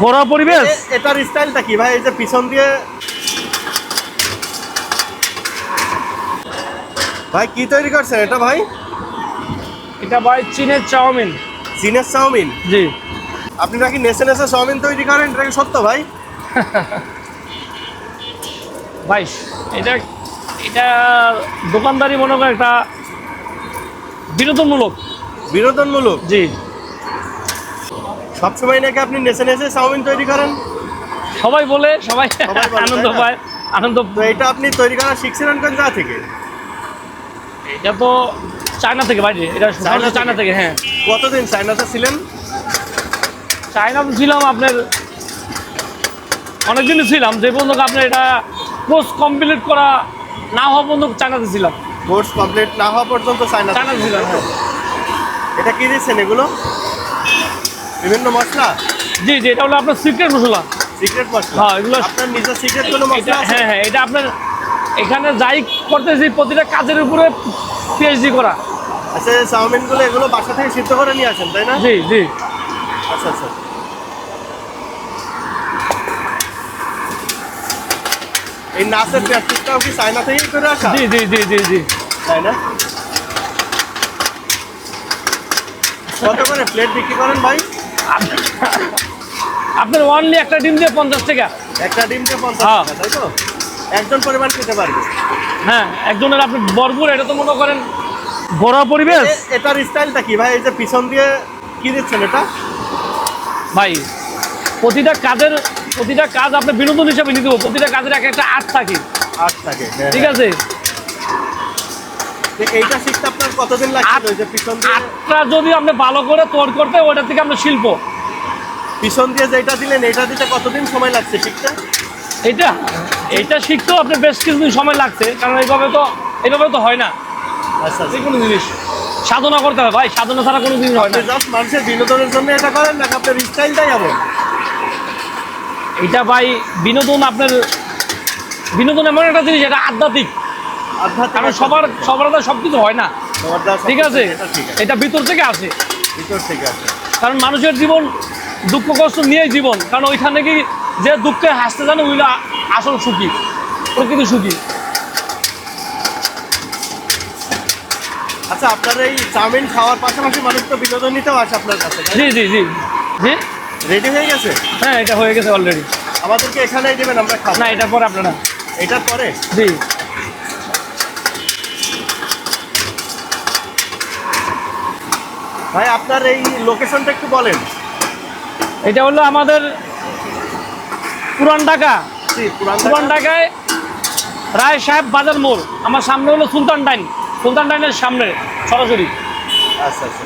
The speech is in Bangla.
ঘরোয়া পরিবেশ? এটার স্টাইলটা কি? ভাই এই যে পিছন দিয়ে ভাই কি তৈরি করছেন এটা ভাই? এটা ভাই চীনের চাউমিন। চীনের চাউমিন? জি। আপনি নাকি নেসে নেসে চাউমিন তৈরি করেন? এটা কি সত্য ভাই? ভাই এটা এটা দোকানদারি মনে করেন একটা বিনোদনমূলক। বিনোদনমূলক? জি। সবসময় নাকি আপনি নেসে নেসে চাউমিন তৈরি করেন? সবাই বলে সবাই আনন্দ পায় আনন্দ তো এটা আপনি তৈরি করা শিখছিলেন কোন জায়গা থেকে? এটা তো চায়না থেকে বাইরে এটা চায়না থেকে? হ্যাঁ। কতদিন চায়নাতে ছিলেন? চায়না তো ছিলাম আপনার অনেকদিনই ছিলাম যে পর্যন্ত আপনার এটা কোর্স কমপ্লিট করা না হওয়া পর্যন্ত চায়নাতে ছিলাম। কোর্স কমপ্লিট না হওয়া পর্যন্ত চায়না চায়নাতে ছিলাম হ্যাঁ। এটা কি দিচ্ছেন এগুলো? বিভিন্ন মশলা? জি জি এটা হলো আপনার সিক্রেট মশলা। সিক্রেট মশলা? হ্যাঁ, এগুলো- আপনার নিজের সিক্রেট কোনো মশলা হ্যাঁ হ্যাঁ এটা আপনার এখানে যাই করতেছি প্রতিটা কাজের উপরে পিএইচডি করা। আচ্ছা চাউমিনগুলো এগুলো বাসা থেকে সিদ্ধ করে নিয়ে আসেন তাই না? জি জি। আচ্ছা আচ্ছা। এই নাচের প্র্যাকটিসটাও কি চায়না থেকেই করে আসা? জি জি জি জি জি। তাই না? কত করে প্লেট বিক্রি করেন ভাই? আপনার ওয়ানলি একটা ডিম দিয়ে পঞ্চাশ টাকা। একটা ডিম দিয়ে পঞ্চাশ হ্যাঁ। টাকা তাই তো? একজন পরিমাণ খেতে পারবে। হ্যাঁ একজনের আপনি ভরপুর এটা তো মনে করেন ঘরোয়া পরিবেশ। এটার স্টাইলটা কি? ভাই এই যে পিছন দিয়ে কি দিচ্ছেন এটা? ভাই প্রতিটা কাজের প্রতিটা কাজ আপনি বিনোদন হিসাবে নিতে প্রতিটা কাজের এক একটা আর্ট থাকে। আট থাকে হ্যাঁ, ঠিক হ্যাঁ। আছে? এইটা শিখতে আপনার কতদিন লাগছিল? ওই যে পিছন দিয়ে যদি আপনি ভালো করে তৈরি করতে ওটা থেকে আপনার শিল্প। পিছন দিয়ে যেটা দিলেন এটা দিতে কতদিন সময় লাগছে শিখতে এটা এটা শিখতেও আপনার বেশ কিছুদিন সময় লাগছে কারণ এইভাবে তো এইভাবে তো হয় না। আচ্ছা যে কোনো জিনিস। সাধনা করতে হবে ভাই সাধনা ছাড়া কোনো জিনিস হয় না। জাস্ট মানুষের বিনোদনের জন্য এটা করেন নাকি আপনার স্টাইলটাই এমন? এটা ভাই বিনোদন আপনার বিনোদন এমন একটা জিনিস এটা আধ্যাত্মিক। কারণ সবার সবার তো সব কিছু হয় না। দ্বারা ঠিক আছে? এটা এটা ভিতর থেকে আসে। ভিতর থেকে আছে কারণ মানুষের জীবন দুঃখ কষ্ট নিয়েই জীবন। কারণ ওইখানে কি যে দুঃখে হাসতে জানে ওইগুলো আসল সুখী প্রকৃত সুখী। আচ্ছা আপনার এই চাউমিন খাওয়ার পাশাপাশি মানুষ তো বিনোদন নিতেও আসে আপনার কাছে জি জি জি। জি? রেডি হয়ে গেছে? হ্যাঁ এটা হয়ে গেছে অলরেডি আমাদেরকে এখানেই দেবেন আমরা খাব। না এটার পরে আপনারা। এটার পরে? জি। ভাই আপনার এই লোকেশনটা একটু বলেন। এটা হলো আমাদের পুরান ঢাকা। পুরান ঢাকায় রায় সাহেব বাজার মোড়। আমার সামনে হলো সুলতান ডাইন। সুলতান ডাইনের সামনে সরাসরি। আচ্ছা আচ্ছা।